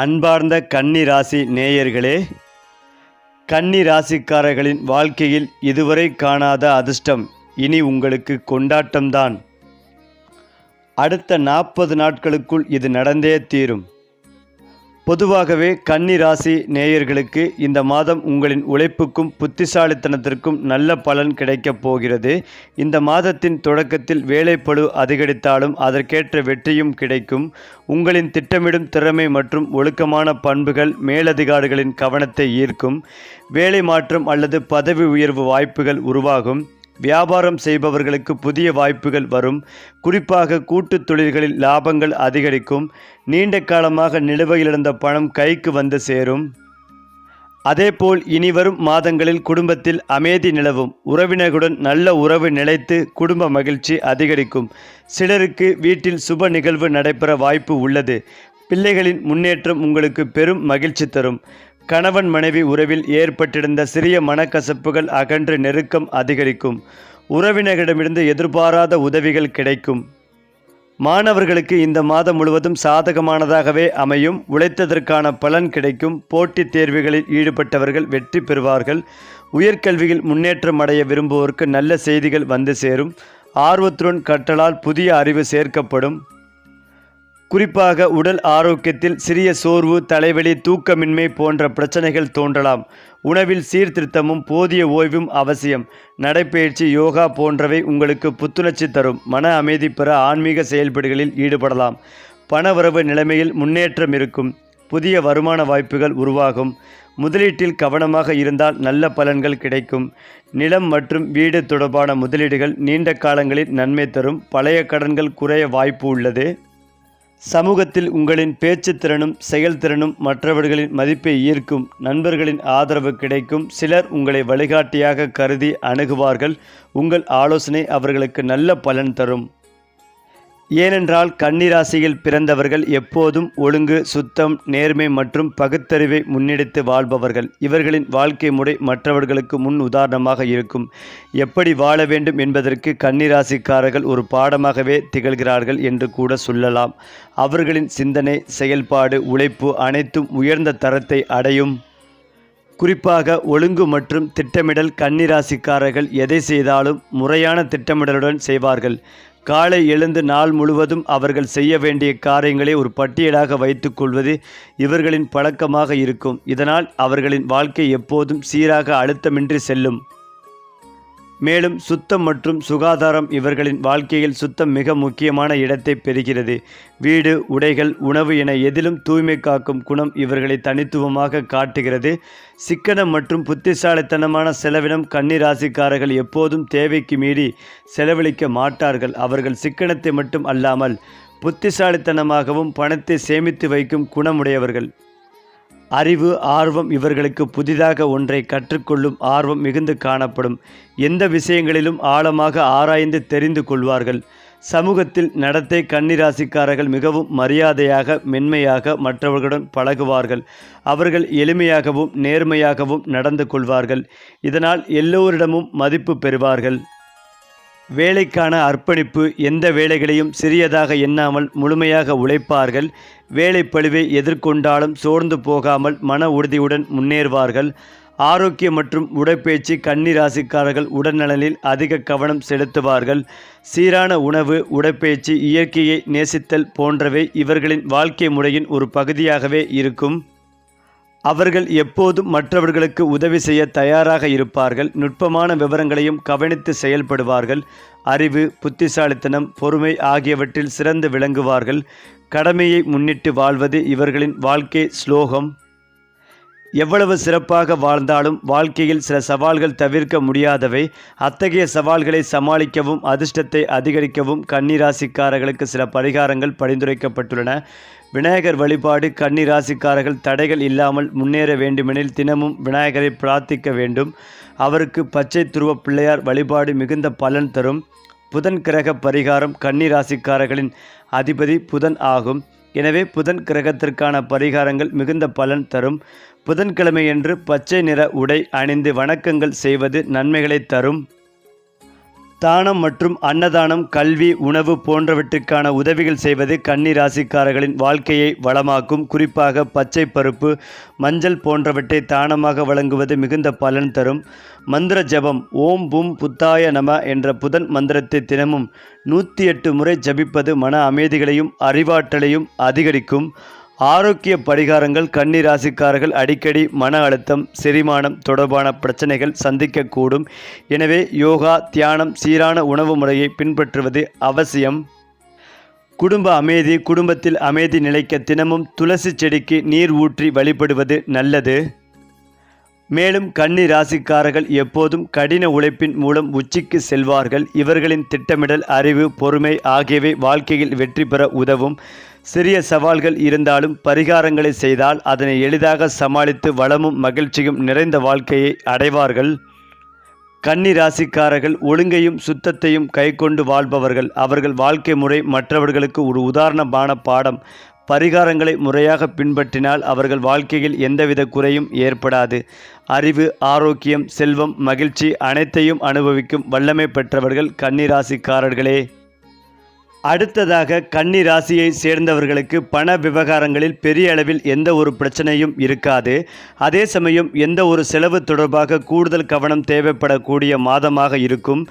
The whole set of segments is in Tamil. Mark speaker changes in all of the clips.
Speaker 1: அன்பார்ந்த கன்னி ராசி நேயர்களே கன்னி ராசிக்காரர்களின் வாழ்க்கையில் இதுவரை காணாத அதிர்ஷ்டம் இனி உங்களுக்கு கொண்டாட்டம்தான் அடுத்த நாற்பது நாட்களுக்குள் இது நடந்தே தீரும் பொதுவாகவே கன்னி ராசி நேயர்களுக்கு இந்த மாதம் உங்களின் உழைப்புக்கும் புத்திசாலித்தனத்திற்கும் நல்ல பலன் கிடைக்கப் போகிறது இந்த மாதத்தின் தொடக்கத்தில் வேலைப்பழு அதிகரித்தாலும் அதற்கேற்ற வெற்றியும் கிடைக்கும் உங்களின் திட்டமிடும் திறமை மற்றும் ஒழுக்கமான பண்புகள் மேலதிகாரிகளின் கவனத்தை ஈர்க்கும் வேலை மாற்றம் அல்லது பதவி உயர்வு வாய்ப்புகள் உருவாகும் வியாபாரம் செய்பவர்களுக்கு புதிய வாய்ப்புகள் வரும் குறிப்பாக கூட்டுத் தொழில்களில் லாபங்கள் அதிகரிக்கும் நீண்ட காலமாக நிலுவையில் இருந்த பணம் கைக்கு வந்து சேரும் அதேபோல் இனிவரும் மாதங்களில் குடும்பத்தில் அமைதி நிலவும் உறவினர்களுடன் நல்ல உறவு நிலைத்து குடும்ப மகிழ்ச்சி அதிகரிக்கும் சிலருக்கு வீட்டில் சுப நிகழ்வு நடைபெற வாய்ப்பு உள்ளது பிள்ளைகளின் முன்னேற்றம் உங்களுக்கு பெரும் மகிழ்ச்சி தரும் கணவன் மனைவி உறவில் ஏற்பட்டிருந்த சிறிய மனக்கசப்புகள் அகன்று நெருக்கம் அதிகரிக்கும் உறவினர்களிடமிருந்து எதிர்பாராத உதவிகள் கிடைக்கும் மாணவர்களுக்கு இந்த மாதம் முழுவதும் சாதகமானதாகவே அமையும் உழைத்ததற்கான பலன் கிடைக்கும் போட்டித் தேர்வுகளில் ஈடுபட்டவர்கள் வெற்றி பெறுவார்கள் உயர்கல்வியில் முன்னேற்றம் அடைய விரும்புவோருக்கு நல்ல செய்திகள் வந்து சேரும் ஆர்வத்துடன் கற்றலால் புதிய அறிவு சேர்க்கப்படும் குறிப்பாக உடல் ஆரோக்கியத்தில் சிறிய சோர்வு தலைவலி தூக்கமின்மை போன்ற பிரச்சனைகள் தோன்றலாம் உணவில் சீர்திருத்தமும் போதிய ஓய்வும் அவசியம் நடைப்பயிற்சி யோகா போன்றவை உங்களுக்கு புத்துணர்ச்சி தரும் மன அமைதி பெற ஆன்மீக செயல்பாடுகளில் ஈடுபடலாம் பணவரவு நிலைமையில் முன்னேற்றம் இருக்கும் புதிய வருமான வாய்ப்புகள் உருவாகும் முதலீட்டில் கவனமாக இருந்தால் நல்ல பலன்கள் கிடைக்கும் நிலம் மற்றும் வீடு தொடர்பான முதலீடுகள் நீண்ட காலங்களில் நன்மை தரும் பழைய கடன்கள் குறைய வாய்ப்பு உள்ளது சமூகத்தில் உங்களின் பேச்சு திறனும் செயல்திறனும் மற்றவர்களின் மதிப்பை ஈர்க்கும் நண்பர்களின் ஆதரவு கிடைக்கும் சிலர் உங்களை வழிகாட்டியாக கருதி அணுகுவார்கள் உங்கள் ஆலோசனை அவர்களுக்கு நல்ல பலன் தரும் ஏனென்றால் கன்னிராசியில் பிறந்தவர்கள் எப்போதும் ஒழுங்கு சுத்தம் நேர்மை மற்றும் பகுத்தறிவை முன்னெடுத்து வாழ்பவர்கள் இவர்களின் வாழ்க்கை முறை மற்றவர்களுக்கு முன் உதாரணமாக இருக்கும் எப்படி வாழ வேண்டும் என்பதற்கு கன்னிராசிக்காரர்கள் ஒரு பாடமாகவே திகழ்கிறார்கள் என்று கூட சொல்லலாம் அவர்களின் சிந்தனை செயல்பாடு உழைப்பு அனைத்தும் உயர்ந்த தரத்தை அடையும் குறிப்பாக ஒழுங்கு மற்றும் திட்டமிடல் கன்னிராசிக்காரர்கள் எதை செய்தாலும் முறையான திட்டமிடலுடன் செய்வார்கள் காலை எழுந்து நாள் முழுவதும் அவர்கள் செய்ய வேண்டிய காரியங்களை ஒரு பட்டியலாக வைத்துக்கொள்வது இவர்களின் பழக்கமாக இருக்கும் இதனால் அவர்களின் வாழ்க்கை எப்போதும் சீராக அழுத்தமின்றி செல்லும் மேலும் சுத்தம் மற்றும் சுகாதாரம் இவர்களின் வாழ்க்கையில் சுத்தம் மிக முக்கியமான இடத்தை பெறுகிறது வீடு உடைகள் உணவு என எதிலும் தூய்மை காக்கும் குணம் இவர்களை தனித்துவமாக காட்டுகிறது சிக்கனம் மற்றும் புத்திசாலித்தனமான செலவினம் கன்னிராசிக்காரர்கள் எப்போதும் தேவைக்கு மீறி செலவழிக்க மாட்டார்கள் அவர்கள் சிக்கனத்தை மட்டும் அல்லாமல் புத்திசாலித்தனமாகவும் பணத்தை சேமித்து வைக்கும் குணமுடையவர்கள் அறிவு ஆர்வம் இவர்களுக்கு புதிதாக ஒன்றை கற்றுக்கொள்ளும் ஆர்வம் மிகுந்து காணப்படும் எந்த விஷயங்களிலும் ஆழமாக ஆராய்ந்து தெரிந்து கொள்வார்கள் சமூகத்தில் நடத்தை கன்னிராசிக்காரர்கள் மிகவும் மரியாதையாக மென்மையாக மற்றவர்களுடன் பழகுவார்கள் அவர்கள் எளிமையாகவும் நேர்மையாகவும் நடந்து கொள்வார்கள் இதனால் எல்லோரிடமும் மதிப்பு பெறுவார்கள் வேலைக்கான அர்ப்பணிப்பு எந்த வேலைகளையும் சிறியதாக எண்ணாமல் முழுமையாக உழைப்பார்கள் பழுவை எதிர்கொண்டாலும் சோர்ந்து போகாமல் மன உறுதியுடன் முன்னேறுவார்கள் ஆரோக்கிய மற்றும் உடற்பயிற்சி கன்னிராசிக்காரர்கள் உடல்நலனில் அதிக கவனம் செலுத்துவார்கள் சீரான உணவு உடற்பயிற்சி இயற்கையை நேசித்தல் போன்றவை இவர்களின் வாழ்க்கை முறையின் ஒரு பகுதியாகவே இருக்கும் அவர்கள் எப்போதும் மற்றவர்களுக்கு உதவி செய்ய தயாராக இருப்பார்கள் நுட்பமான விவரங்களையும் கவனித்து செயல்படுவார்கள் அறிவு புத்திசாலித்தனம் பொறுமை ஆகியவற்றில் சிறந்து விளங்குவார்கள் கடமையை முன்னிட்டு வாழ்வது இவர்களின் வாழ்க்கை ஸ்லோகம் எவ்வளவு சிறப்பாக வாழ்ந்தாலும் வாழ்க்கையில் சில சவால்கள் தவிர்க்க முடியாதவை அத்தகைய சவால்களை சமாளிக்கவும் அதிர்ஷ்டத்தை அதிகரிக்கவும் கன்னிராசிக்காரர்களுக்கு சில பரிகாரங்கள் பரிந்துரைக்கப்பட்டுள்ளன விநாயகர் வழிபாடு கன்னிராசிக்காரர்கள் தடைகள் இல்லாமல் முன்னேற வேண்டுமெனில் தினமும் விநாயகரை பிரார்த்திக்க வேண்டும் அவருக்கு பச்சை துருவ பிள்ளையார் வழிபாடு மிகுந்த பலன் தரும் புதன் கிரக பரிகாரம் கன்னிராசிக்காரர்களின் அதிபதி புதன் ஆகும் எனவே புதன் கிரகத்திற்கான பரிகாரங்கள் மிகுந்த பலன் தரும் புதன்கிழமையன்று பச்சை நிற உடை அணிந்து வணக்கங்கள் செய்வது நன்மைகளை தரும் தானம் மற்றும் அன்னதானம் கல்வி உணவு போன்றவற்றுக்கான உதவிகள் செய்வது கன்னி ராசிக்காரர்களின் வாழ்க்கையை வளமாக்கும் குறிப்பாக பச்சை பருப்பு மஞ்சள் போன்றவற்றை தானமாக வழங்குவது மிகுந்த பலன் தரும் மந்திர ஜபம் ஓம் பும் புத்தாய நம என்ற புதன் மந்திரத்தை தினமும் நூற்றி எட்டு முறை ஜபிப்பது மன அமைதிகளையும் அறிவாற்றலையும் அதிகரிக்கும் ஆரோக்கிய படிகாரங்கள் கண்ணி ராசிக்காரர்கள் அடிக்கடி மன அழுத்தம் செரிமானம் தொடர்பான பிரச்சனைகள் சந்திக்கக்கூடும் எனவே யோகா தியானம் சீரான உணவு முறையை பின்பற்றுவது அவசியம் குடும்ப அமைதி குடும்பத்தில் அமைதி நிலைக்க தினமும் துளசி செடிக்கு நீர் ஊற்றி வழிபடுவது நல்லது மேலும் கன்னி ராசிக்காரர்கள் எப்போதும் கடின உழைப்பின் மூலம் உச்சிக்கு செல்வார்கள் இவர்களின் திட்டமிடல் அறிவு பொறுமை ஆகியவை வாழ்க்கையில் வெற்றி பெற உதவும் சிறிய சவால்கள் இருந்தாலும் பரிகாரங்களை செய்தால் அதனை எளிதாக சமாளித்து வளமும் மகிழ்ச்சியும் நிறைந்த வாழ்க்கையை அடைவார்கள் கன்னி ராசிக்காரர்கள் ஒழுங்கையும் சுத்தத்தையும் கைக்கொண்டு வாழ்பவர்கள் அவர்கள் வாழ்க்கை முறை மற்றவர்களுக்கு ஒரு உதாரணமான பாடம் பரிகாரங்களை முறையாக பின்பற்றினால் அவர்கள் வாழ்க்கையில் எந்தவித குறையும் ஏற்படாது அறிவு ஆரோக்கியம் செல்வம் மகிழ்ச்சி அனைத்தையும் அனுபவிக்கும் வல்லமை பெற்றவர்கள் கன்னிராசிக்காரர்களே அடுத்ததாக கன்னி ராசியை சேர்ந்தவர்களுக்கு பண விவகாரங்களில் பெரிய அளவில் எந்த ஒரு பிரச்சனையும் இருக்காது அதே சமயம் எந்த ஒரு செலவு தொடர்பாக கூடுதல் கவனம் தேவைப்படக்கூடிய மாதமாக இருக்கும்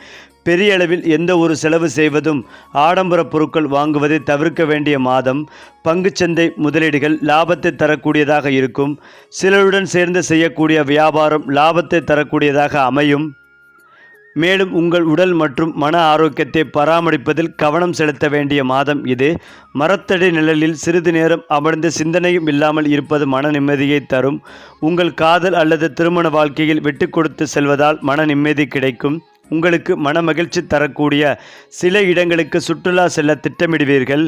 Speaker 1: பெரிய அளவில் எந்த ஒரு செலவு செய்வதும் ஆடம்பர பொருட்கள் வாங்குவதை தவிர்க்க வேண்டிய மாதம் பங்குச்சந்தை முதலீடுகள் லாபத்தை தரக்கூடியதாக இருக்கும் சிலருடன் சேர்ந்து செய்யக்கூடிய வியாபாரம் லாபத்தை தரக்கூடியதாக அமையும் மேலும் உங்கள் உடல் மற்றும் மன ஆரோக்கியத்தை பராமரிப்பதில் கவனம் செலுத்த வேண்டிய மாதம் இது மரத்தடி நிழலில் சிறிது நேரம் அமர்ந்து சிந்தனையும் இல்லாமல் இருப்பது மன நிம்மதியை தரும் உங்கள் காதல் அல்லது திருமண வாழ்க்கையில் விட்டு கொடுத்து செல்வதால் மன நிம்மதி கிடைக்கும் உங்களுக்கு மன மகிழ்ச்சி தரக்கூடிய சில இடங்களுக்கு சுற்றுலா செல்ல திட்டமிடுவீர்கள்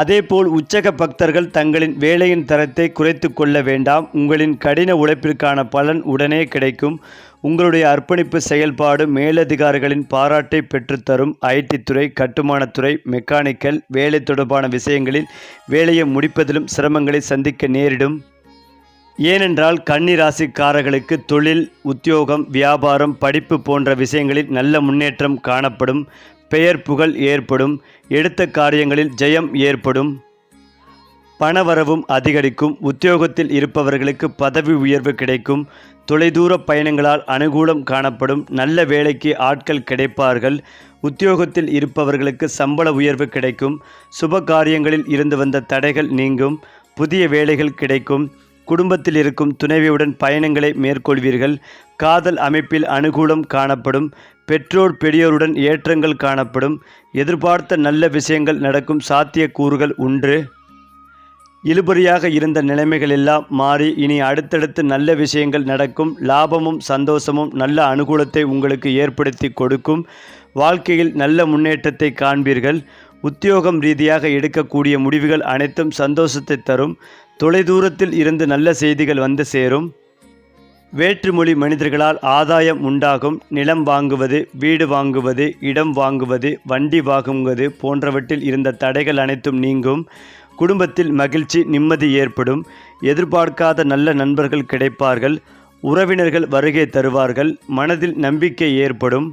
Speaker 1: அதேபோல் உச்சக பக்தர்கள் தங்களின் வேலையின் தரத்தை குறைத்து கொள்ள வேண்டாம் உங்களின் கடின உழைப்பிற்கான பலன் உடனே கிடைக்கும் உங்களுடைய அர்ப்பணிப்பு செயல்பாடு மேலதிகாரிகளின் பாராட்டை பெற்றுத்தரும் ஐடி துறை கட்டுமானத்துறை மெக்கானிக்கல் வேலை தொடர்பான விஷயங்களில் வேலையை முடிப்பதிலும் சிரமங்களை சந்திக்க நேரிடும் ஏனென்றால் கன்னி ராசிக்காரர்களுக்கு தொழில் உத்தியோகம் வியாபாரம் படிப்பு போன்ற விஷயங்களில் நல்ல முன்னேற்றம் காணப்படும் பெயர் புகழ் ஏற்படும் எடுத்த காரியங்களில் ஜெயம் ஏற்படும் பணவரவும் அதிகரிக்கும் உத்தியோகத்தில் இருப்பவர்களுக்கு பதவி உயர்வு கிடைக்கும் தொலைதூர பயணங்களால் அனுகூலம் காணப்படும் நல்ல வேலைக்கு ஆட்கள் கிடைப்பார்கள் உத்தியோகத்தில் இருப்பவர்களுக்கு சம்பள உயர்வு கிடைக்கும் சுப காரியங்களில் இருந்து வந்த தடைகள் நீங்கும் புதிய வேலைகள் கிடைக்கும் குடும்பத்தில் இருக்கும் துணைவியுடன் பயணங்களை மேற்கொள்வீர்கள் காதல் அமைப்பில் அனுகூலம் காணப்படும் பெற்றோர் பெரியோருடன் ஏற்றங்கள் காணப்படும் எதிர்பார்த்த நல்ல விஷயங்கள் நடக்கும் சாத்தியக்கூறுகள் உண்டு இழுபறியாக இருந்த நிலைமைகள் எல்லாம் மாறி இனி அடுத்தடுத்து நல்ல விஷயங்கள் நடக்கும் லாபமும் சந்தோஷமும் நல்ல அனுகூலத்தை உங்களுக்கு ஏற்படுத்தி கொடுக்கும் வாழ்க்கையில் நல்ல முன்னேற்றத்தை காண்பீர்கள் உத்தியோகம் ரீதியாக எடுக்கக்கூடிய முடிவுகள் அனைத்தும் சந்தோஷத்தை தரும் தொலைதூரத்தில் இருந்து நல்ல செய்திகள் வந்து சேரும் வேற்றுமொழி மனிதர்களால் ஆதாயம் உண்டாகும் நிலம் வாங்குவது வீடு வாங்குவது இடம் வாங்குவது வண்டி வாங்குவது போன்றவற்றில் இருந்த தடைகள் அனைத்தும் நீங்கும் குடும்பத்தில் மகிழ்ச்சி நிம்மதி ஏற்படும் எதிர்பார்க்காத நல்ல நண்பர்கள் கிடைப்பார்கள் உறவினர்கள் வருகை தருவார்கள் மனதில் நம்பிக்கை ஏற்படும்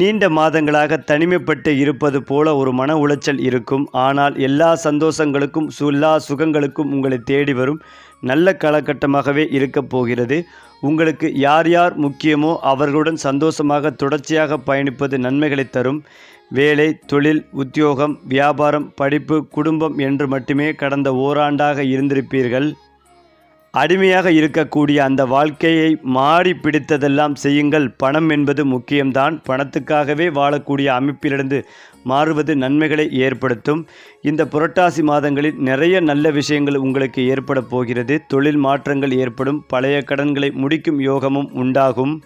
Speaker 1: நீண்ட மாதங்களாக தனிமைப்பட்டு இருப்பது போல ஒரு மன உளைச்சல் இருக்கும் ஆனால் எல்லா சந்தோஷங்களுக்கும் சுல்லா சுகங்களுக்கும் உங்களை தேடி வரும் நல்ல காலகட்டமாகவே இருக்கப் போகிறது உங்களுக்கு யார் யார் முக்கியமோ அவர்களுடன் சந்தோஷமாக தொடர்ச்சியாக பயணிப்பது நன்மைகளை தரும் வேலை தொழில் உத்தியோகம் வியாபாரம் படிப்பு குடும்பம் என்று மட்டுமே கடந்த ஓராண்டாக இருந்திருப்பீர்கள் அடிமையாக இருக்கக்கூடிய அந்த வாழ்க்கையை மாறி பிடித்ததெல்லாம் செய்யுங்கள் பணம் என்பது முக்கியம்தான் பணத்துக்காகவே வாழக்கூடிய அமைப்பிலிருந்து மாறுவது நன்மைகளை ஏற்படுத்தும் இந்த புரட்டாசி மாதங்களில் நிறைய நல்ல விஷயங்கள் உங்களுக்கு ஏற்பட போகிறது தொழில் மாற்றங்கள் ஏற்படும் பழைய கடன்களை முடிக்கும் யோகமும் உண்டாகும்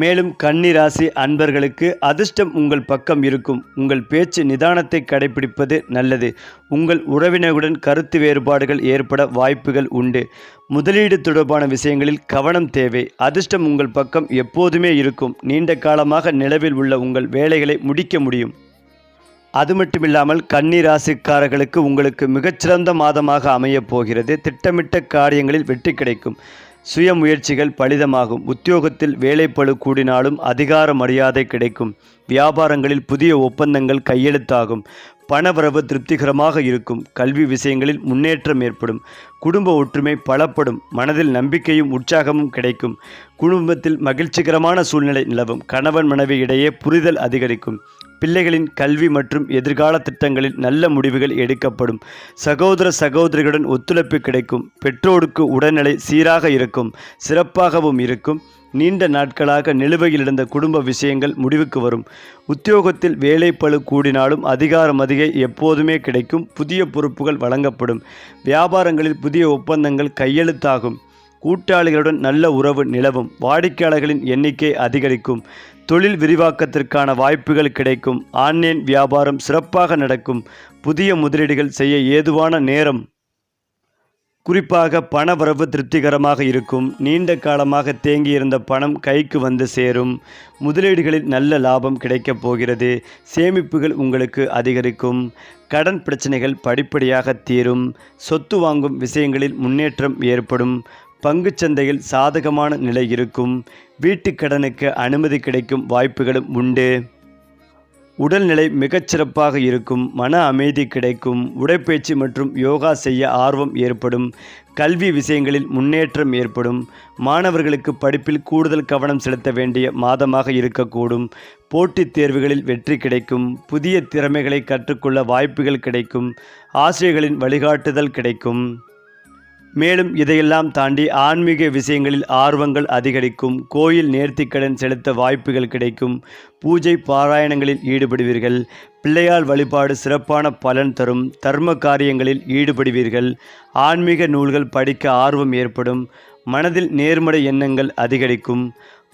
Speaker 1: மேலும் கன்னிராசி ராசி அன்பர்களுக்கு அதிர்ஷ்டம் உங்கள் பக்கம் இருக்கும் உங்கள் பேச்சு நிதானத்தை கடைபிடிப்பது நல்லது உங்கள் உறவினருடன் கருத்து வேறுபாடுகள் ஏற்பட வாய்ப்புகள் உண்டு முதலீடு தொடர்பான விஷயங்களில் கவனம் தேவை அதிர்ஷ்டம் உங்கள் பக்கம் எப்போதுமே இருக்கும் நீண்ட காலமாக நிலவில் உள்ள உங்கள் வேலைகளை முடிக்க முடியும் அது மட்டுமில்லாமல் கன்னிராசிக்காரர்களுக்கு உங்களுக்கு மிகச்சிறந்த மாதமாக அமையப் போகிறது திட்டமிட்ட காரியங்களில் வெற்றி கிடைக்கும் சுய முயற்சிகள் பலிதமாகும் உத்தியோகத்தில் வேலைப்பழு கூடினாலும் அதிகார மரியாதை கிடைக்கும் வியாபாரங்களில் புதிய ஒப்பந்தங்கள் கையெழுத்தாகும் பணவரவு திருப்திகரமாக இருக்கும் கல்வி விஷயங்களில் முன்னேற்றம் ஏற்படும் குடும்ப ஒற்றுமை பலப்படும் மனதில் நம்பிக்கையும் உற்சாகமும் கிடைக்கும் குடும்பத்தில் மகிழ்ச்சிகரமான சூழ்நிலை நிலவும் கணவன் மனைவி இடையே புரிதல் அதிகரிக்கும் பிள்ளைகளின் கல்வி மற்றும் எதிர்கால திட்டங்களில் நல்ல முடிவுகள் எடுக்கப்படும் சகோதர சகோதரிகளுடன் ஒத்துழைப்பு கிடைக்கும் பெற்றோருக்கு உடல்நிலை சீராக இருக்கும் சிறப்பாகவும் இருக்கும் நீண்ட நாட்களாக நிலுவையில் இருந்த குடும்ப விஷயங்கள் முடிவுக்கு வரும் உத்தியோகத்தில் வேலைப்பழு கூடினாலும் அதிகார மதிகை எப்போதுமே கிடைக்கும் புதிய பொறுப்புகள் வழங்கப்படும் வியாபாரங்களில் புதிய ஒப்பந்தங்கள் கையெழுத்தாகும் கூட்டாளிகளுடன் நல்ல உறவு நிலவும் வாடிக்கையாளர்களின் எண்ணிக்கை அதிகரிக்கும் தொழில் விரிவாக்கத்திற்கான வாய்ப்புகள் கிடைக்கும் ஆன்லைன் வியாபாரம் சிறப்பாக நடக்கும் புதிய முதலீடுகள் செய்ய ஏதுவான நேரம் குறிப்பாக பணவரவு திருப்திகரமாக இருக்கும் நீண்ட காலமாக தேங்கியிருந்த பணம் கைக்கு வந்து சேரும் முதலீடுகளில் நல்ல லாபம் கிடைக்கப் போகிறது சேமிப்புகள் உங்களுக்கு அதிகரிக்கும் கடன் பிரச்சனைகள் படிப்படியாக தீரும் சொத்து வாங்கும் விஷயங்களில் முன்னேற்றம் ஏற்படும் பங்குச்சந்தையில் சாதகமான நிலை இருக்கும் வீட்டுக் கடனுக்கு அனுமதி கிடைக்கும் வாய்ப்புகளும் உண்டு உடல்நிலை மிகச்சிறப்பாக இருக்கும் மன அமைதி கிடைக்கும் உடைப்பயிற்சி மற்றும் யோகா செய்ய ஆர்வம் ஏற்படும் கல்வி விஷயங்களில் முன்னேற்றம் ஏற்படும் மாணவர்களுக்கு படிப்பில் கூடுதல் கவனம் செலுத்த வேண்டிய மாதமாக இருக்கக்கூடும் போட்டித் தேர்வுகளில் வெற்றி கிடைக்கும் புதிய திறமைகளை கற்றுக்கொள்ள வாய்ப்புகள் கிடைக்கும் ஆசிரியர்களின் வழிகாட்டுதல் கிடைக்கும் மேலும் இதையெல்லாம் தாண்டி ஆன்மீக விஷயங்களில் ஆர்வங்கள் அதிகரிக்கும் கோயில் நேர்த்திக்கடன் செலுத்த வாய்ப்புகள் கிடைக்கும் பூஜை பாராயணங்களில் ஈடுபடுவீர்கள் பிள்ளையால் வழிபாடு சிறப்பான பலன் தரும் தர்ம காரியங்களில் ஈடுபடுவீர்கள் ஆன்மீக நூல்கள் படிக்க ஆர்வம் ஏற்படும் மனதில் நேர்மறை எண்ணங்கள் அதிகரிக்கும்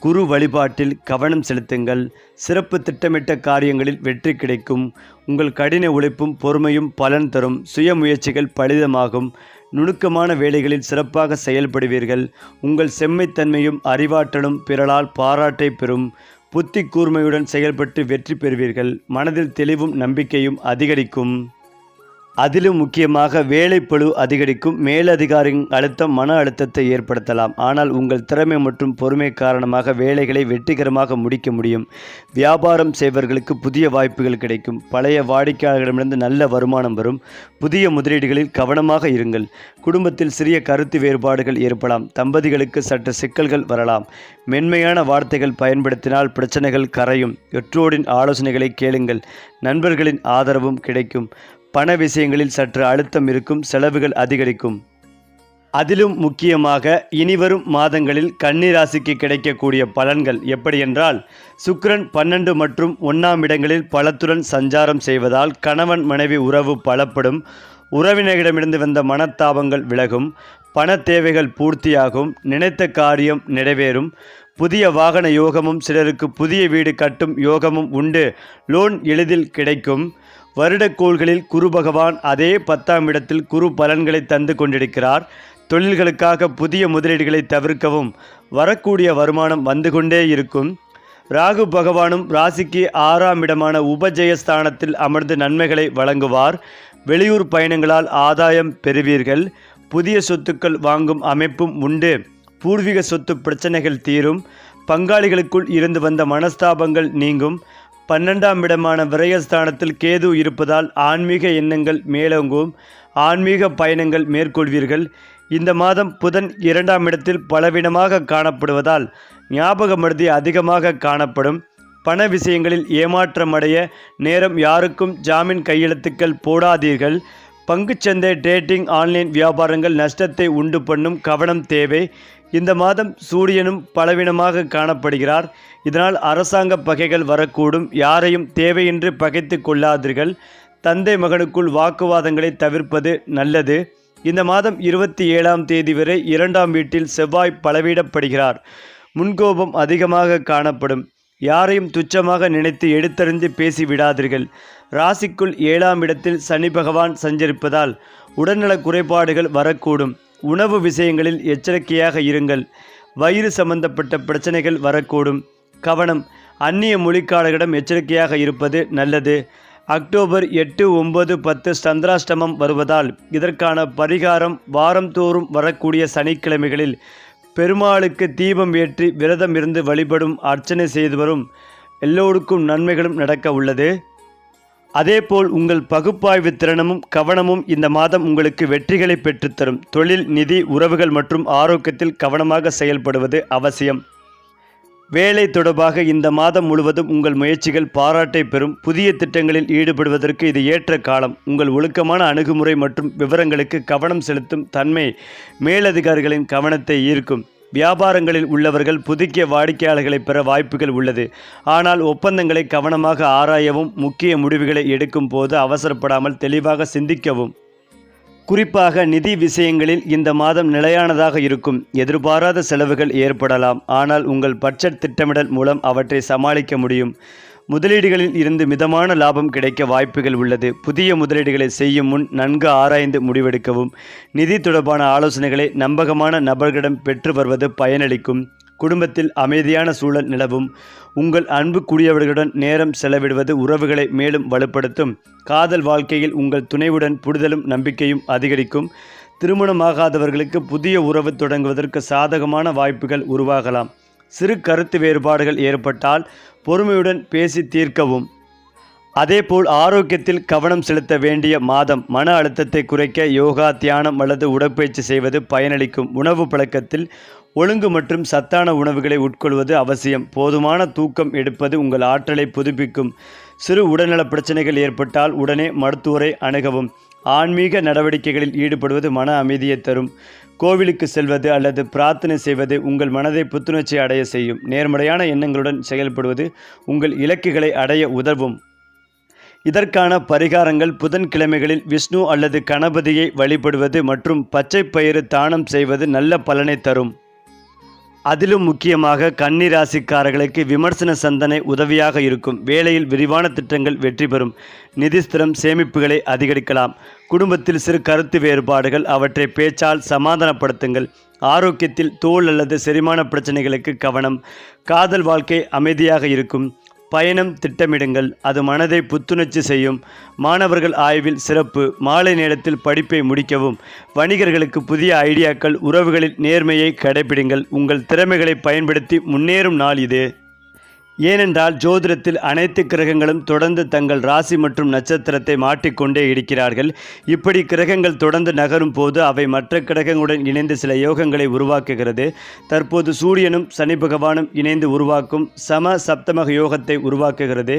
Speaker 1: குரு வழிபாட்டில் கவனம் செலுத்துங்கள் சிறப்பு திட்டமிட்ட காரியங்களில் வெற்றி கிடைக்கும் உங்கள் கடின உழைப்பும் பொறுமையும் பலன் தரும் சுய முயற்சிகள் பலிதமாகும் நுணுக்கமான வேலைகளில் சிறப்பாக செயல்படுவீர்கள் உங்கள் செம்மைத்தன்மையும் அறிவாற்றலும் பிறளால் பாராட்டை பெறும் புத்தி கூர்மையுடன் செயல்பட்டு வெற்றி பெறுவீர்கள் மனதில் தெளிவும் நம்பிக்கையும் அதிகரிக்கும் அதிலும் முக்கியமாக வேலைப்பழு அதிகரிக்கும் மேலதிகாரின் அழுத்தம் மன அழுத்தத்தை ஏற்படுத்தலாம் ஆனால் உங்கள் திறமை மற்றும் பொறுமை காரணமாக வேலைகளை வெற்றிகரமாக முடிக்க முடியும் வியாபாரம் செய்வர்களுக்கு புதிய வாய்ப்புகள் கிடைக்கும் பழைய வாடிக்கையாளர்களிடமிருந்து நல்ல வருமானம் வரும் புதிய முதலீடுகளில் கவனமாக இருங்கள் குடும்பத்தில் சிறிய கருத்து வேறுபாடுகள் ஏற்படலாம் தம்பதிகளுக்கு சற்று சிக்கல்கள் வரலாம் மென்மையான வார்த்தைகள் பயன்படுத்தினால் பிரச்சனைகள் கரையும் பெற்றோரின் ஆலோசனைகளை கேளுங்கள் நண்பர்களின் ஆதரவும் கிடைக்கும் பண விஷயங்களில் சற்று அழுத்தம் இருக்கும் செலவுகள் அதிகரிக்கும் அதிலும் முக்கியமாக இனிவரும் மாதங்களில் கன்னிராசிக்கு கிடைக்கக்கூடிய பலன்கள் எப்படியென்றால் சுக்கரன் பன்னெண்டு மற்றும் ஒன்றாம் இடங்களில் பலத்துடன் சஞ்சாரம் செய்வதால் கணவன் மனைவி உறவு பலப்படும் உறவினரிடமிருந்து வந்த மனத்தாபங்கள் விலகும் பண தேவைகள் பூர்த்தியாகும் நினைத்த காரியம் நிறைவேறும் புதிய வாகன யோகமும் சிலருக்கு புதிய வீடு கட்டும் யோகமும் உண்டு லோன் எளிதில் கிடைக்கும் வருடக்கோள்களில் குரு பகவான் அதே பத்தாம் இடத்தில் குரு பலன்களை தந்து கொண்டிருக்கிறார் தொழில்களுக்காக புதிய முதலீடுகளை தவிர்க்கவும் வரக்கூடிய வருமானம் வந்து கொண்டே இருக்கும் ராகு பகவானும் ராசிக்கு ஆறாம் இடமான உபஜயஸ்தானத்தில் அமர்ந்து நன்மைகளை வழங்குவார் வெளியூர் பயணங்களால் ஆதாயம் பெறுவீர்கள் புதிய சொத்துக்கள் வாங்கும் அமைப்பும் உண்டு பூர்வீக சொத்து பிரச்சனைகள் தீரும் பங்காளிகளுக்குள் இருந்து வந்த மனஸ்தாபங்கள் நீங்கும் பன்னெண்டாம் இடமான விரயஸ்தானத்தில் கேது இருப்பதால் ஆன்மீக எண்ணங்கள் மேலோங்கும் ஆன்மீக பயணங்கள் மேற்கொள்வீர்கள் இந்த மாதம் புதன் இரண்டாம் இடத்தில் பலவீனமாக காணப்படுவதால் ஞாபகமருதி அதிகமாக காணப்படும் பண விஷயங்களில் ஏமாற்றம் அடைய நேரம் யாருக்கும் ஜாமீன் கையெழுத்துக்கள் போடாதீர்கள் பங்குச்சந்தை டேட்டிங் ஆன்லைன் வியாபாரங்கள் நஷ்டத்தை உண்டு பண்ணும் கவனம் தேவை இந்த மாதம் சூரியனும் பலவீனமாக காணப்படுகிறார் இதனால் அரசாங்க பகைகள் வரக்கூடும் யாரையும் தேவையின்றி பகைத்து கொள்ளாதீர்கள் தந்தை மகனுக்குள் வாக்குவாதங்களை தவிர்ப்பது நல்லது இந்த மாதம் இருபத்தி ஏழாம் தேதி வரை இரண்டாம் வீட்டில் செவ்வாய் பலவீடப்படுகிறார் முன்கோபம் அதிகமாக காணப்படும் யாரையும் துச்சமாக நினைத்து எடுத்தறிந்து பேசிவிடாதீர்கள் ராசிக்குள் ஏழாம் இடத்தில் சனி பகவான் சஞ்சரிப்பதால் உடல்நல குறைபாடுகள் வரக்கூடும் உணவு விஷயங்களில் எச்சரிக்கையாக இருங்கள் வயிறு சம்பந்தப்பட்ட பிரச்சனைகள் வரக்கூடும் கவனம் அந்நிய மொழிக்காரர்களிடம் எச்சரிக்கையாக இருப்பது நல்லது அக்டோபர் எட்டு ஒன்பது பத்து சந்திராஷ்டமம் வருவதால் இதற்கான பரிகாரம் வாரந்தோறும் வரக்கூடிய சனிக்கிழமைகளில் பெருமாளுக்கு தீபம் ஏற்றி விரதம் இருந்து வழிபடும் அர்ச்சனை செய்து வரும் எல்லோருக்கும் நன்மைகளும் நடக்க உள்ளது அதேபோல் உங்கள் பகுப்பாய்வு திறனமும் கவனமும் இந்த மாதம் உங்களுக்கு வெற்றிகளை பெற்றுத்தரும் தொழில் நிதி உறவுகள் மற்றும் ஆரோக்கியத்தில் கவனமாக செயல்படுவது அவசியம் வேலை தொடர்பாக இந்த மாதம் முழுவதும் உங்கள் முயற்சிகள் பாராட்டை பெறும் புதிய திட்டங்களில் ஈடுபடுவதற்கு இது ஏற்ற காலம் உங்கள் ஒழுக்கமான அணுகுமுறை மற்றும் விவரங்களுக்கு கவனம் செலுத்தும் தன்மை மேலதிகாரிகளின் கவனத்தை ஈர்க்கும் வியாபாரங்களில் உள்ளவர்கள் புதுக்கிய வாடிக்கையாளர்களை பெற வாய்ப்புகள் உள்ளது ஆனால் ஒப்பந்தங்களை கவனமாக ஆராயவும் முக்கிய முடிவுகளை எடுக்கும் போது அவசரப்படாமல் தெளிவாக சிந்திக்கவும் குறிப்பாக நிதி விஷயங்களில் இந்த மாதம் நிலையானதாக இருக்கும் எதிர்பாராத செலவுகள் ஏற்படலாம் ஆனால் உங்கள் பட்ஜெட் திட்டமிடல் மூலம் அவற்றை சமாளிக்க முடியும் முதலீடுகளில் இருந்து மிதமான லாபம் கிடைக்க வாய்ப்புகள் உள்ளது புதிய முதலீடுகளை செய்யும் முன் நன்கு ஆராய்ந்து முடிவெடுக்கவும் நிதி தொடர்பான ஆலோசனைகளை நம்பகமான நபர்களிடம் பெற்று வருவது பயனளிக்கும் குடும்பத்தில் அமைதியான சூழல் நிலவும் உங்கள் அன்புக்குரியவர்களுடன் நேரம் செலவிடுவது உறவுகளை மேலும் வலுப்படுத்தும் காதல் வாழ்க்கையில் உங்கள் துணைவுடன் புரிதலும் நம்பிக்கையும் அதிகரிக்கும் திருமணமாகாதவர்களுக்கு புதிய உறவு தொடங்குவதற்கு சாதகமான வாய்ப்புகள் உருவாகலாம் சிறு கருத்து வேறுபாடுகள் ஏற்பட்டால் பொறுமையுடன் பேசி தீர்க்கவும் அதேபோல் ஆரோக்கியத்தில் கவனம் செலுத்த வேண்டிய மாதம் மன அழுத்தத்தை குறைக்க யோகா தியானம் அல்லது உடற்பயிற்சி செய்வது பயனளிக்கும் உணவு பழக்கத்தில் ஒழுங்கு மற்றும் சத்தான உணவுகளை உட்கொள்வது அவசியம் போதுமான தூக்கம் எடுப்பது உங்கள் ஆற்றலை புதுப்பிக்கும் சிறு உடல்நல பிரச்சனைகள் ஏற்பட்டால் உடனே மருத்துவரை அணுகவும் ஆன்மீக நடவடிக்கைகளில் ஈடுபடுவது மன அமைதியை தரும் கோவிலுக்கு செல்வது அல்லது பிரார்த்தனை செய்வது உங்கள் மனதை புத்துணர்ச்சி அடைய செய்யும் நேர்மறையான எண்ணங்களுடன் செயல்படுவது உங்கள் இலக்குகளை அடைய உதவும் இதற்கான பரிகாரங்கள் புதன்கிழமைகளில் விஷ்ணு அல்லது கணபதியை வழிபடுவது மற்றும் பச்சை பயிறு தானம் செய்வது நல்ல பலனை தரும் அதிலும் முக்கியமாக கன்னி ராசிக்காரர்களுக்கு விமர்சன சந்தனை உதவியாக இருக்கும் வேலையில் விரிவான திட்டங்கள் வெற்றி பெறும் நிதிஸ்திரம் சேமிப்புகளை அதிகரிக்கலாம் குடும்பத்தில் சிறு கருத்து வேறுபாடுகள் அவற்றை பேச்சால் சமாதானப்படுத்துங்கள் ஆரோக்கியத்தில் தோல் அல்லது செரிமான பிரச்சனைகளுக்கு கவனம் காதல் வாழ்க்கை அமைதியாக இருக்கும் பயணம் திட்டமிடுங்கள் அது மனதை புத்துணர்ச்சி செய்யும் மாணவர்கள் ஆய்வில் சிறப்பு மாலை நேரத்தில் படிப்பை முடிக்கவும் வணிகர்களுக்கு புதிய ஐடியாக்கள் உறவுகளில் நேர்மையை கடைபிடுங்கள் உங்கள் திறமைகளை பயன்படுத்தி முன்னேறும் நாள் இது ஏனென்றால் ஜோதிடத்தில் அனைத்து கிரகங்களும் தொடர்ந்து தங்கள் ராசி மற்றும் நட்சத்திரத்தை மாற்றிக்கொண்டே இருக்கிறார்கள் இப்படி கிரகங்கள் தொடர்ந்து நகரும் போது அவை மற்ற கிரகங்களுடன் இணைந்து சில யோகங்களை உருவாக்குகிறது தற்போது சூரியனும் சனி பகவானும் இணைந்து உருவாக்கும் சம சப்தமக யோகத்தை உருவாக்குகிறது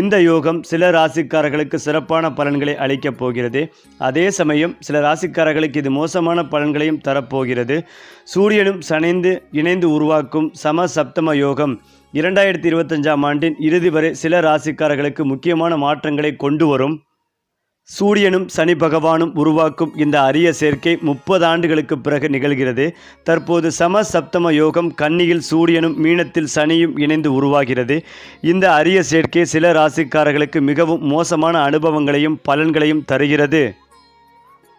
Speaker 1: இந்த யோகம் சில ராசிக்காரர்களுக்கு சிறப்பான பலன்களை அளிக்கப் போகிறது அதே சமயம் சில ராசிக்காரர்களுக்கு இது மோசமான பலன்களையும் தரப்போகிறது சூரியனும் சனைந்து இணைந்து உருவாக்கும் சம சப்தம யோகம் இரண்டாயிரத்தி இருபத்தஞ்சாம் ஆண்டின் இறுதி வரை சில ராசிக்காரர்களுக்கு முக்கியமான மாற்றங்களை கொண்டு வரும் சூரியனும் சனி பகவானும் உருவாக்கும் இந்த அரிய சேர்க்கை முப்பது ஆண்டுகளுக்கு பிறகு நிகழ்கிறது தற்போது சம சப்தம யோகம் கன்னியில் சூரியனும் மீனத்தில் சனியும் இணைந்து உருவாகிறது இந்த அரிய சேர்க்கை சில ராசிக்காரர்களுக்கு மிகவும் மோசமான அனுபவங்களையும் பலன்களையும் தருகிறது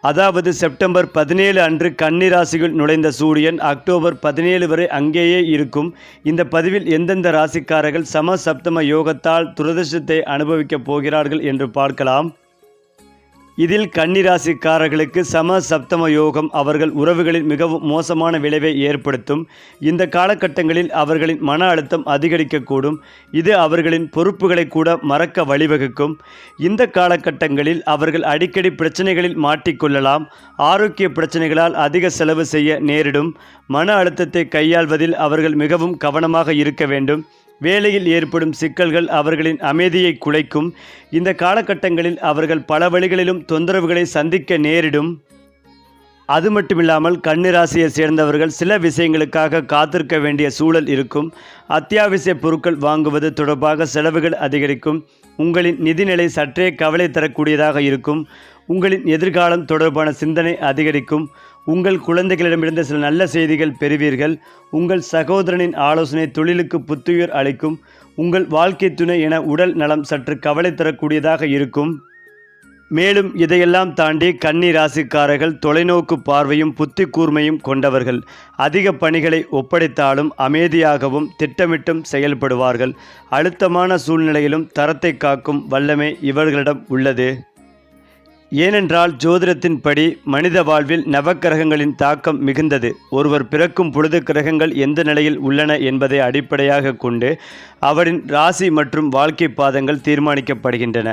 Speaker 1: அதாவது செப்டம்பர் பதினேழு அன்று கன்னிராசிகள் நுழைந்த சூரியன் அக்டோபர் பதினேழு வரை அங்கேயே இருக்கும் இந்த பதிவில் எந்தெந்த ராசிக்காரர்கள் சம சப்தம யோகத்தால் துரதிருஷ்டத்தை அனுபவிக்கப் போகிறார்கள் என்று பார்க்கலாம் இதில் கன்னிராசிக்காரர்களுக்கு சம சப்தம யோகம் அவர்கள் உறவுகளில் மிகவும் மோசமான விளைவை ஏற்படுத்தும் இந்த காலகட்டங்களில் அவர்களின் மன அழுத்தம் அதிகரிக்கக்கூடும் இது அவர்களின் பொறுப்புகளை கூட மறக்க வழிவகுக்கும் இந்த காலகட்டங்களில் அவர்கள் அடிக்கடி பிரச்சனைகளில் மாட்டிக்கொள்ளலாம் ஆரோக்கிய பிரச்சனைகளால் அதிக செலவு செய்ய நேரிடும் மன அழுத்தத்தை கையாள்வதில் அவர்கள் மிகவும் கவனமாக இருக்க வேண்டும் வேலையில் ஏற்படும் சிக்கல்கள் அவர்களின் அமைதியை குலைக்கும் இந்த காலகட்டங்களில் அவர்கள் பல வழிகளிலும் தொந்தரவுகளை சந்திக்க நேரிடும் அது மட்டுமில்லாமல் கண்ணிராசியை சேர்ந்தவர்கள் சில விஷயங்களுக்காக காத்திருக்க வேண்டிய சூழல் இருக்கும் அத்தியாவசிய பொருட்கள் வாங்குவது தொடர்பாக செலவுகள் அதிகரிக்கும் உங்களின் நிதிநிலை சற்றே கவலை தரக்கூடியதாக இருக்கும் உங்களின் எதிர்காலம் தொடர்பான சிந்தனை அதிகரிக்கும் உங்கள் குழந்தைகளிடமிருந்து சில நல்ல செய்திகள் பெறுவீர்கள் உங்கள் சகோதரனின் ஆலோசனை தொழிலுக்கு புத்துயிர் அளிக்கும் உங்கள் வாழ்க்கை துணை என உடல் நலம் சற்று கவலை தரக்கூடியதாக இருக்கும் மேலும் இதையெல்லாம் தாண்டி கன்னி ராசிக்காரர்கள் தொலைநோக்கு பார்வையும் புத்தி கூர்மையும் கொண்டவர்கள் அதிக பணிகளை ஒப்படைத்தாலும் அமைதியாகவும் திட்டமிட்டும் செயல்படுவார்கள் அழுத்தமான சூழ்நிலையிலும் தரத்தை காக்கும் வல்லமை இவர்களிடம் உள்ளது ஏனென்றால் ஜோதிடத்தின்படி மனித வாழ்வில் நவக்கிரகங்களின் தாக்கம் மிகுந்தது ஒருவர் பிறக்கும் பொழுது கிரகங்கள் எந்த நிலையில் உள்ளன என்பதை அடிப்படையாக கொண்டு அவரின் ராசி மற்றும் வாழ்க்கை பாதங்கள் தீர்மானிக்கப்படுகின்றன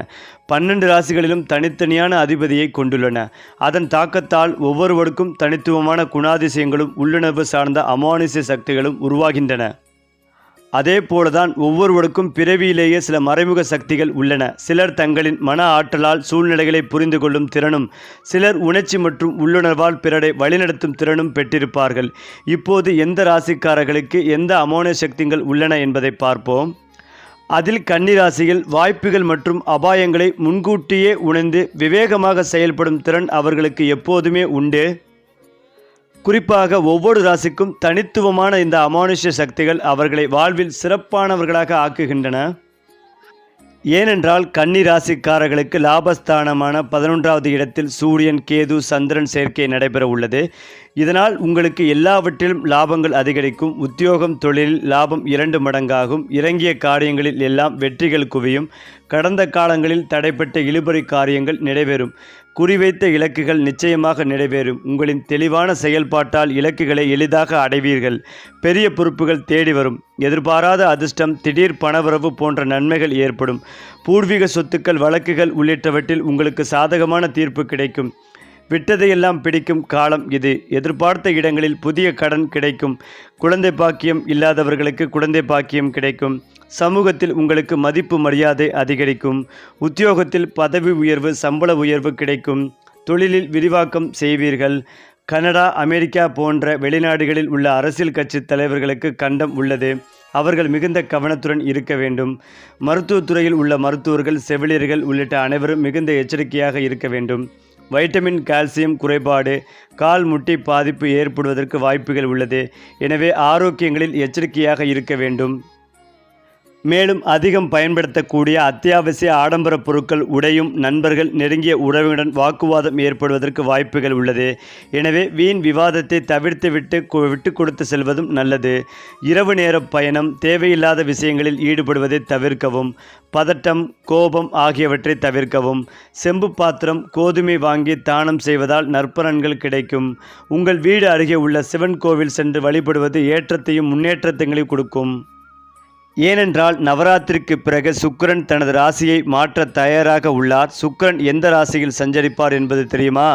Speaker 1: பன்னெண்டு ராசிகளிலும் தனித்தனியான அதிபதியை கொண்டுள்ளன அதன் தாக்கத்தால் ஒவ்வொருவருக்கும் தனித்துவமான குணாதிசயங்களும் உள்ளுணர்வு சார்ந்த அமானுஷ்ய சக்திகளும் உருவாகின்றன அதே போலதான் ஒவ்வொருவருக்கும் பிறவியிலேயே சில மறைமுக சக்திகள் உள்ளன சிலர் தங்களின் மன ஆற்றலால் சூழ்நிலைகளை புரிந்து கொள்ளும் திறனும் சிலர் உணர்ச்சி மற்றும் உள்ளுணர்வால் பிறரை வழிநடத்தும் திறனும் பெற்றிருப்பார்கள் இப்போது எந்த ராசிக்காரர்களுக்கு எந்த அமோன சக்திகள் உள்ளன என்பதை பார்ப்போம் அதில் கன்னிராசியில் வாய்ப்புகள் மற்றும் அபாயங்களை முன்கூட்டியே உணர்ந்து விவேகமாக செயல்படும் திறன் அவர்களுக்கு எப்போதுமே உண்டு குறிப்பாக ஒவ்வொரு ராசிக்கும் தனித்துவமான இந்த அமானுஷ்ய சக்திகள் அவர்களை வாழ்வில் சிறப்பானவர்களாக ஆக்குகின்றன ஏனென்றால் கன்னி ராசிக்காரர்களுக்கு லாபஸ்தானமான பதினொன்றாவது இடத்தில் சூரியன் கேது சந்திரன் சேர்க்கை நடைபெற உள்ளது இதனால் உங்களுக்கு எல்லாவற்றிலும் லாபங்கள் அதிகரிக்கும் உத்தியோகம் தொழிலில் லாபம் இரண்டு மடங்காகும் இறங்கிய காரியங்களில் எல்லாம் வெற்றிகள் குவியும் கடந்த காலங்களில் தடைப்பட்ட இழுபறி காரியங்கள் நிறைவேறும் குறிவைத்த இலக்குகள் நிச்சயமாக நிறைவேறும் உங்களின் தெளிவான செயல்பாட்டால் இலக்குகளை எளிதாக அடைவீர்கள் பெரிய பொறுப்புகள் தேடி வரும் எதிர்பாராத அதிர்ஷ்டம் திடீர் பணவரவு போன்ற நன்மைகள் ஏற்படும் பூர்வீக சொத்துக்கள் வழக்குகள் உள்ளிட்டவற்றில் உங்களுக்கு சாதகமான தீர்ப்பு கிடைக்கும் விட்டதையெல்லாம் பிடிக்கும் காலம் இது எதிர்பார்த்த இடங்களில் புதிய கடன் கிடைக்கும் குழந்தை பாக்கியம் இல்லாதவர்களுக்கு குழந்தை பாக்கியம் கிடைக்கும் சமூகத்தில் உங்களுக்கு மதிப்பு மரியாதை அதிகரிக்கும் உத்தியோகத்தில் பதவி உயர்வு சம்பள உயர்வு கிடைக்கும் தொழிலில் விரிவாக்கம் செய்வீர்கள் கனடா அமெரிக்கா போன்ற வெளிநாடுகளில் உள்ள அரசியல் கட்சி தலைவர்களுக்கு கண்டம் உள்ளது அவர்கள் மிகுந்த கவனத்துடன் இருக்க வேண்டும் மருத்துவத்துறையில் உள்ள மருத்துவர்கள் செவிலியர்கள் உள்ளிட்ட அனைவரும் மிகுந்த எச்சரிக்கையாக இருக்க வேண்டும் வைட்டமின் கால்சியம் குறைபாடு கால் முட்டி பாதிப்பு ஏற்படுவதற்கு வாய்ப்புகள் உள்ளது எனவே ஆரோக்கியங்களில் எச்சரிக்கையாக இருக்க வேண்டும் மேலும் அதிகம் பயன்படுத்தக்கூடிய அத்தியாவசிய ஆடம்பர பொருட்கள் உடையும் நண்பர்கள் நெருங்கிய உறவுடன் வாக்குவாதம் ஏற்படுவதற்கு வாய்ப்புகள் உள்ளது எனவே வீண் விவாதத்தை தவிர்த்து விட்டு விட்டு கொடுத்து செல்வதும் நல்லது இரவு நேர பயணம் தேவையில்லாத விஷயங்களில் ஈடுபடுவதை தவிர்க்கவும் பதட்டம் கோபம் ஆகியவற்றை தவிர்க்கவும் செம்பு பாத்திரம் கோதுமை வாங்கி தானம் செய்வதால் நற்பலன்கள் கிடைக்கும் உங்கள் வீடு அருகே உள்ள சிவன் கோவில் சென்று வழிபடுவது ஏற்றத்தையும் முன்னேற்றத்தையும் கொடுக்கும் ஏனென்றால் நவராத்திரிக்கு பிறகு சுக்கரன் தனது ராசியை மாற்ற தயாராக உள்ளார் சுக்கரன் எந்த ராசியில் சஞ்சரிப்பார் என்பது தெரியுமா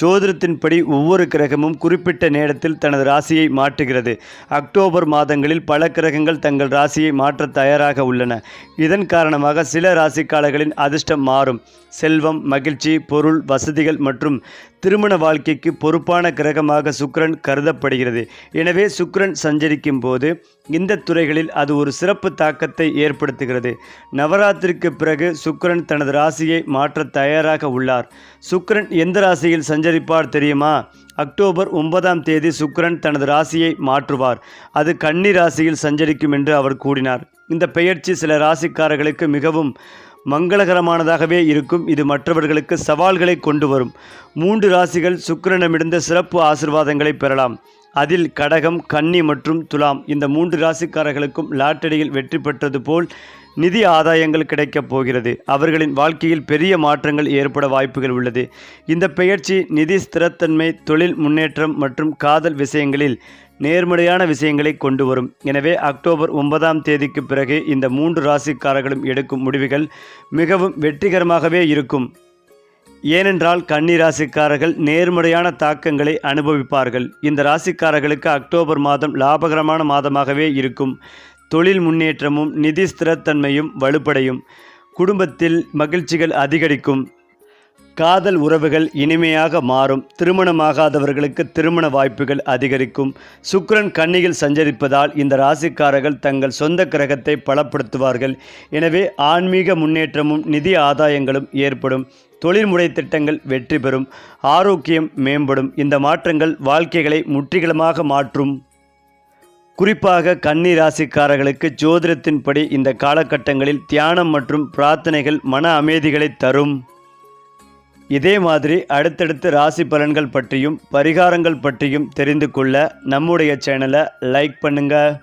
Speaker 1: ஜோதிடத்தின்படி ஒவ்வொரு கிரகமும் குறிப்பிட்ட நேரத்தில் தனது ராசியை மாற்றுகிறது அக்டோபர் மாதங்களில் பல கிரகங்கள் தங்கள் ராசியை மாற்ற தயாராக உள்ளன இதன் காரணமாக சில ராசிக்காலர்களின் அதிர்ஷ்டம் மாறும் செல்வம் மகிழ்ச்சி பொருள் வசதிகள் மற்றும் திருமண வாழ்க்கைக்கு பொறுப்பான கிரகமாக சுக்கரன் கருதப்படுகிறது எனவே சுக்கரன் சஞ்சரிக்கும் போது இந்த துறைகளில் அது ஒரு சிறப்பு சிறப்பு தாக்கத்தை ஏற்படுத்துகிறது நவராத்திரிக்கு பிறகு சுக்கரன் தனது ராசியை மாற்ற தயாராக உள்ளார் சுக்கரன் எந்த ராசியில் சஞ்சரிப்பார் தெரியுமா அக்டோபர் ஒன்பதாம் தேதி சுக்கரன் தனது ராசியை மாற்றுவார் அது கன்னி ராசியில் சஞ்சரிக்கும் என்று அவர் கூறினார் இந்த பெயர்ச்சி சில ராசிக்காரர்களுக்கு மிகவும் மங்களகரமானதாகவே இருக்கும் இது மற்றவர்களுக்கு சவால்களை கொண்டு வரும் மூன்று ராசிகள் சுக்கிரனிடமிருந்து சிறப்பு ஆசிர்வாதங்களை பெறலாம் அதில் கடகம் கன்னி மற்றும் துலாம் இந்த மூன்று ராசிக்காரர்களுக்கும் லாட்டரியில் வெற்றி பெற்றது போல் நிதி ஆதாயங்கள் கிடைக்கப் போகிறது அவர்களின் வாழ்க்கையில் பெரிய மாற்றங்கள் ஏற்பட வாய்ப்புகள் உள்ளது இந்த பெயர்ச்சி நிதி ஸ்திரத்தன்மை தொழில் முன்னேற்றம் மற்றும் காதல் விஷயங்களில் நேர்மறையான விஷயங்களை கொண்டு வரும் எனவே அக்டோபர் ஒன்பதாம் தேதிக்கு பிறகு இந்த மூன்று ராசிக்காரர்களும் எடுக்கும் முடிவுகள் மிகவும் வெற்றிகரமாகவே இருக்கும் ஏனென்றால் கன்னி ராசிக்காரர்கள் நேர்மறையான தாக்கங்களை அனுபவிப்பார்கள் இந்த ராசிக்காரர்களுக்கு அக்டோபர் மாதம் லாபகரமான மாதமாகவே இருக்கும் தொழில் முன்னேற்றமும் நிதி ஸ்திரத்தன்மையும் வலுப்படையும் குடும்பத்தில் மகிழ்ச்சிகள் அதிகரிக்கும் காதல் உறவுகள் இனிமையாக மாறும் திருமணமாகாதவர்களுக்கு திருமண வாய்ப்புகள் அதிகரிக்கும் சுக்கரன் கன்னியில் சஞ்சரிப்பதால் இந்த ராசிக்காரர்கள் தங்கள் சொந்த கிரகத்தை பலப்படுத்துவார்கள் எனவே ஆன்மீக முன்னேற்றமும் நிதி ஆதாயங்களும் ஏற்படும் தொழில்முறை திட்டங்கள் வெற்றி பெறும் ஆரோக்கியம் மேம்படும் இந்த மாற்றங்கள் வாழ்க்கைகளை முற்றிலுமாக மாற்றும் குறிப்பாக கன்னி ராசிக்காரர்களுக்கு ஜோதிடத்தின்படி இந்த காலகட்டங்களில் தியானம் மற்றும் பிரார்த்தனைகள் மன அமைதிகளை தரும் இதே மாதிரி அடுத்தடுத்து ராசி பலன்கள் பற்றியும் பரிகாரங்கள் பற்றியும் தெரிந்து கொள்ள நம்முடைய சேனலை லைக் பண்ணுங்கள்